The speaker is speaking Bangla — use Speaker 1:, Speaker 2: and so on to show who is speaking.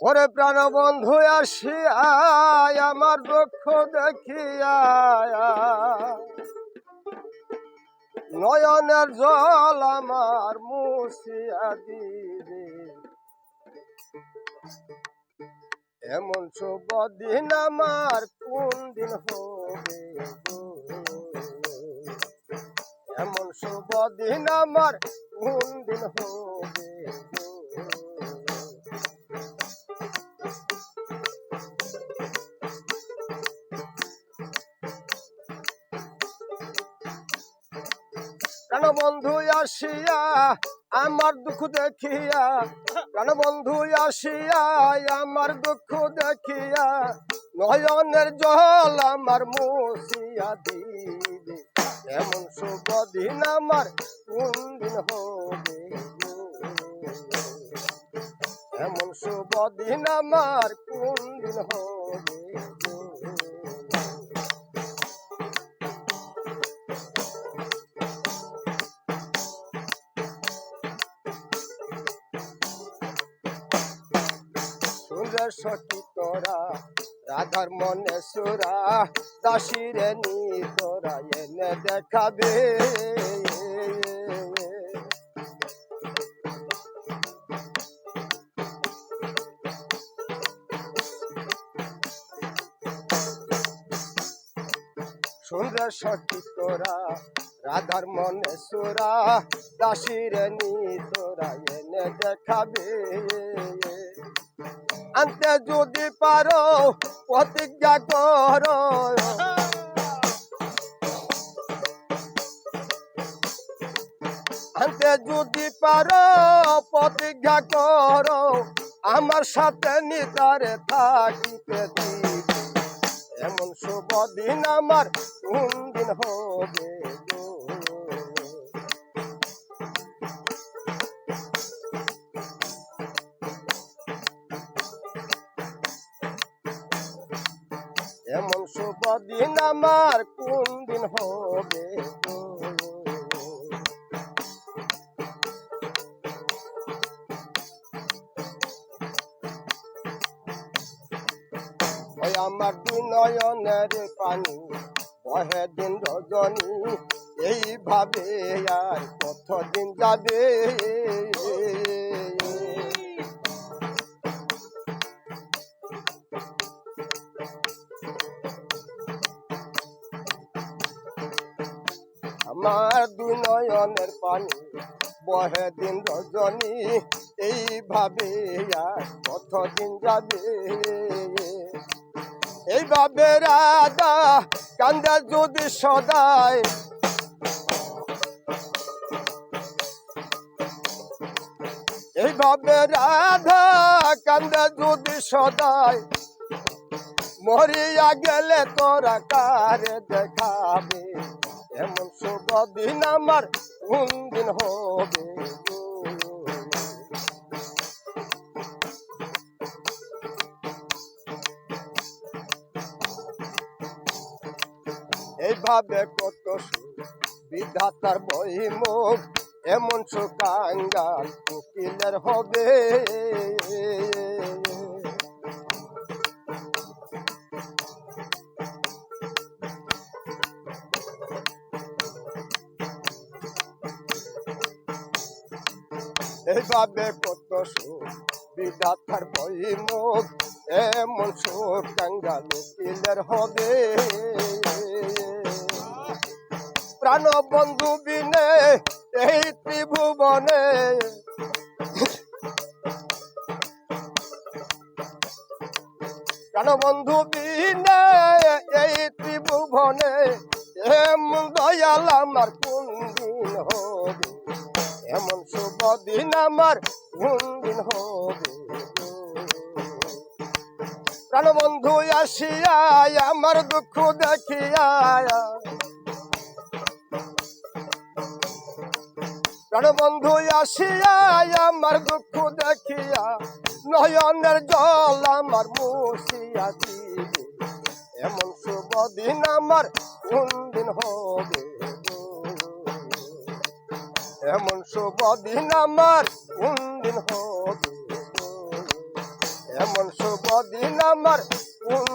Speaker 1: ওরে প্রাণ বন্ধু আসিয়া আমার দুঃখ দেখিয়া নয়নের জল আমার মুছিয়া দিবে। এমন শুভ দিন আমার, কোন দিন হবে? এমন শুভ দিন আমার, কোন দিন হবে প্রাণ বন্ধু আসিয়া, আমার দুঃখ দেখিয়া প্রাণ বন্ধু আসিয়া, আমার দুঃখ দেখিয়া, নয়নের জল আমার মুছিয়া দিবে এমন শুভ দিন আমার কোন দিন হবে? এমন শুভ দিন আমার কোন দিন হবে সখী তোরা, রাধার মনে সুরা, দাসিরে নি তোরা এনে দেখাবে। সুন্দর সখী তোরা, রাধার মনে সুরা, দাসিরে নি তোরা এনে দেখাবে। আনতে যদি পারো, প্রতিজ্ঞা করো। আনতে যদি পারো, প্রতিজ্ঞা করো, আমার সাথে নিতারে থাকিতে এমন শুভ দিন আমার কোন দিন হবে এমন শুভ দিন আমার, কোন দিন হবে আমার দুই নয়নের পানি, বহে দিন রজনী, এইভাবে আর কতদিন যাবে? আমার দুই নয়নের পানি বহে দিন রজনী, এইভাবে আর কতদিন যাবে? এইভাবে রাধা কান্দা যদি সদায় এইভাবে রাধা কান্দা যদি সদায় মরিয়া গেলে তোরা কারে দেখাবে, এমন শুভ দিন আমার কোন দিন হবে? এইভাবে কত বিধাতার বই মুখ, এমন সুকাঙ্গাল উকিলের হবে এইভাবে কত সুখ বই মুখ এমন সুখ কাঙ্গাল উকিলের হবে। প্রাণ বন্ধু বিনে এই ত্রিভুবনে। প্রাণ বন্ধু বিনে এই ত্রিভুবনে এম দয়াল আমার কোন দিন হবে? দিন আমার, দিন হবে? প্রাণ বন্ধু আসিয়া, আমার দুঃখ দেখিয়া প্রাণ বন্ধু আসিয়া, আমার দুঃখ দেখিয়া, নয়নের জল আমার মুছিয়া দিবে এমন শুভ দিন আমার, কোন দিন হবে? এমন শুভ দিন আমার কোন দিন হবে? এমন এমন দিন আমার কোন